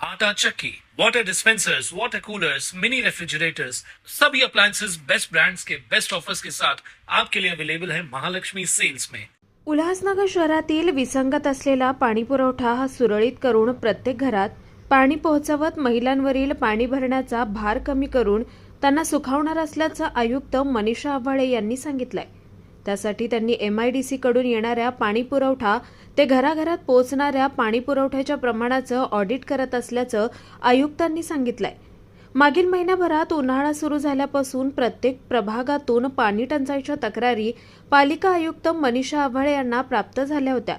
आटा चक्की, water dispensers water coolers mini refrigerators सभी appliances best brands के बेस्ट ऑफर्स के साथ आपके लिए अवेलेबल है महालक्ष्मी सेल्स में। उल्हासनगर शहरातील विसंगत असलेला पाणी पुरवठा हा सुरळीत करून प्रत्येक घरात पाणी पोहोचवत महिलांवरील पाणी भरण्याचा भार कमी करून त्यांना सुखावणार असल्याचं आयुक्त मनीषा आव्हाळे यांनी सांगितलंय. त्यासाठी त्यांनी एमआयडीसी कडून येणाऱ्या पाणी पुरवठा ते घराघरात पोहोचणाऱ्या पाणी पुरवठ्याच्या प्रमाणाचं ऑडिट करत असल्याचं आयुक्तांनी सांगितलंय. मागील महिन्याभरात उन्हाळा सुरू झाल्यापासून प्रत्येक प्रभागातून पाणी टंचाईच्या तक्रारी पालिका आयुक्त मनीषा आव्हाळे यांना प्राप्त झाल्या होत्या.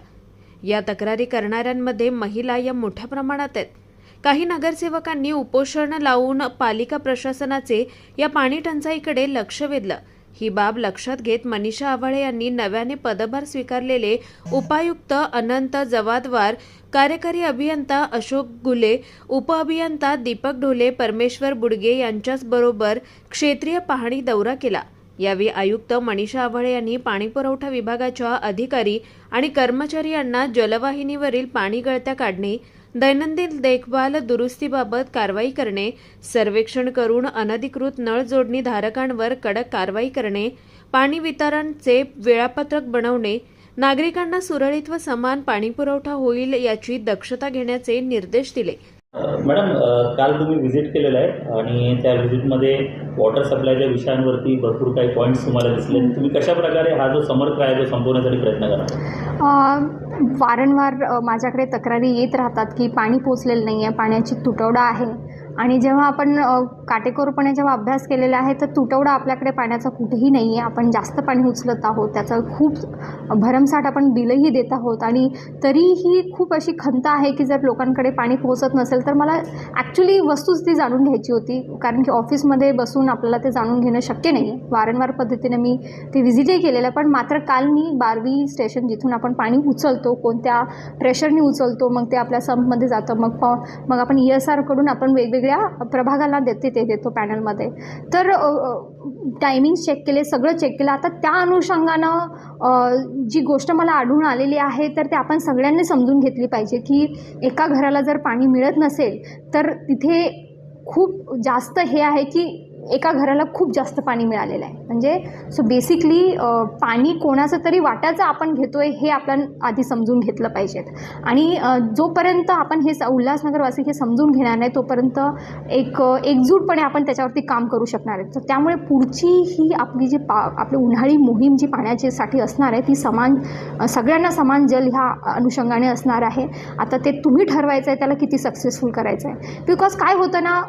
या तक्रारी करणाऱ्यांमध्ये महिला या मोठ्या प्रमाणात आहेत. काही नगरसेवकांनी उपोषण लावून पालिका प्रशासनाचे या पाणी टंचाईकडे लक्ष वेधलं. ही बाब लक्षात घेत मनीषा आव्हाळे यांनी नव्याने पदभार स्वीकारलेले उपायुक्त अनंत जवादवार कार्यकारी अभियंता अशोक गुले उपअभियंता दीपक ढोले परमेश्वर बुडगे यांच्याच बरोबर क्षेत्रीय पाहणी दौरा केला. यावेळी आयुक्त मनीषा आव्हाळे यांनी पाणीपुरवठा विभागाच्या अधिकारी आणि कर्मचारी यांना जलवाहिनीवरील पाणी गळत्या काढणे दैनंदिन देखभाल दुरुस्तीबाबत कारवाई करणे सर्वेक्षण करून अनधिकृत नळ जोडणी धारकांवर कडक कारवाई करणे पाणी वितरणचे वेळापत्रक बनवणे नागरिकांना सुरळीत व समान पाणीपुरवठा होईल याची दक्षता घेण्याचे निर्देश दिले. मॅडम काल तुम्ही व्हिजिट केलेलं आहे आणि त्या व्हिजिटमध्ये वॉटर सप्लायच्या विषयांवरती भरपूर काही पॉईंट्स तुम्हाला दिसले. तुम्ही कशा प्रकारे हा जो समर आहे तो संपवण्यासाठी प्रयत्न करा वारंवार माझ्याकडे तक्रारी येत राहतात की पाणी पोचलेलं नाही आहे पाण्याची तुटवडा आहे. आणि जेव्हा आपण काटेकोरपणे जेव्हा अभ्यास केलेला आहे तर तुटवडा आपल्याकडे पाण्याचा कुठेही नाही आहे आपण जास्त पाणी उचलत आहोत. त्याचं खूप भरमसाठ आपण बिलही देत आहोत. आणि तरीही खूप अशी खंत आहे की जर लोकांकडे पाणी पोहोचत नसेल तर मला ॲक्च्युली वस्तूच ती जाणून घ्यायची होती. कारण की ऑफिसमध्ये बसून आपल्याला ते जाणून घेणं शक्य नाही वारंवार पद्धतीने मी ते व्हिजिटही केलेलं आहे. पण मात्र काल मी बारवी स्टेशन जिथून आपण पाणी उचलतो कोणत्या प्रेशरने उचलतो मग ते आपल्या संपमध्ये जातं. मग मग आपण ई एस आरकडून आपण वेगवेगळ्या प्रभागाला देते ते देतो पॅनलमध्ये. तर टायमिंग्स चेक केले सगळं चेक केलं. आता त्या अनुषंगानं जी गोष्ट मला आढळून आलेली आहे तर ते आपण सगळ्यांनी समजून घेतली पाहिजे की एका घराला जर पाणी मिळत नसेल तर तिथे खूप जास्त हे आहे की एका घराला खूप जास्त पाणी मिळालेलं आहे. म्हणजे सो बेसिकली पाणी कोणाचं तरी वाट्याचं आपण घेतोय हे आपण आधी समजून घेतलं पाहिजेत. आणि जोपर्यंत आपण हे उल्हासनगरवासी हे समजून घेणार नाही तोपर्यंत एक एकजूटपणे आपण त्याच्यावरती काम करू शकणार आहे तर त्यामुळे पुढची ही आपली जी पा आपली उन्हाळी मोहीम जी पाण्याच्यासाठी असणार आहे ती समान सगळ्यांना समान जल ह्या अनुषंगाने असणार आहे. आता ते तुम्ही ठरवायचं आहे त्याला किती सक्सेसफुल करायचं आहे बिकॉज काय होतं ना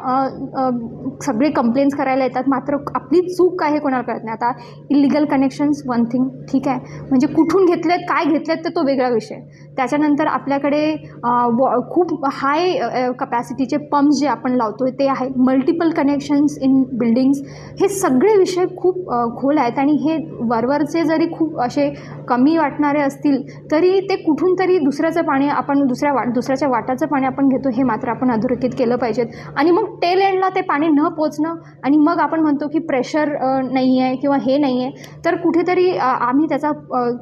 सगळे कंप्लेंट्स करायला येतात. मात्र आपली चूक काय हे कोणाला कळत नाही. आता इलिगल कनेक्शन्स वन थिंग ठीक आहे. म्हणजे कुठून घेतलेत काय घेतलेत तर तो वेगळा विषय. त्याच्यानंतर आपल्याकडे वॉ खूप हाय कपॅसिटीचे पंप्स जे आपण लावतो ते आहेत. मल्टिपल कनेक्शन्स इन बिल्डिंग्स हे सगळे विषय खूप खोल आहेत आणि हे वरवरचे जरी खूप असे कमी वाटणारे असतील तरी ते कुठून तरी दुसऱ्याचं पाणी आपण दुसऱ्या वाट दुसऱ्याच्या वाटाचं पाणी आपण घेतो हे मात्र आपण अधोरेखित केलं पाहिजेत. आणि मग टेल एंडला ते पाणी न पोचणं आणि मग आपण म्हणतो की प्रेशर नाही आहे किंवा हे नाही आहे तर कुठेतरी आम्ही त्याचा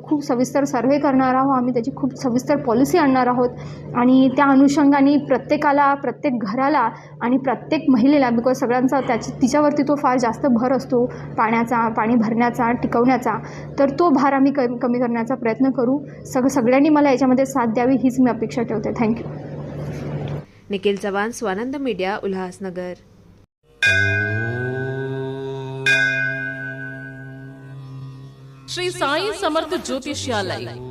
खूप सविस्तर सर्वे करणार आहोत. आम्ही त्याची खूप सविस्तर पॉलिसी आणणार आहोत. आणि त्या अनुषंगाने प्रत्येकाला प्रत्येक घराला आणि प्रत्येक महिलेला बिकॉज सगळ्यांचा त्याची तिच्यावरती तो फार जास्त भर असतो. पाण्याचा पाणी भरण्याचा टिकवण्याचा. तर तो भार आम्ही कमी कमी करण्याचा प्रयत्न करू. सग सगळ्यांनी मला याच्यामध्ये साथ द्यावी हीच मी अपेक्षा ठेवते. Thank you Nikhil Chavan Swanand media Ulhasnagar. Shri Sai Samarth ज्योतिष्यालय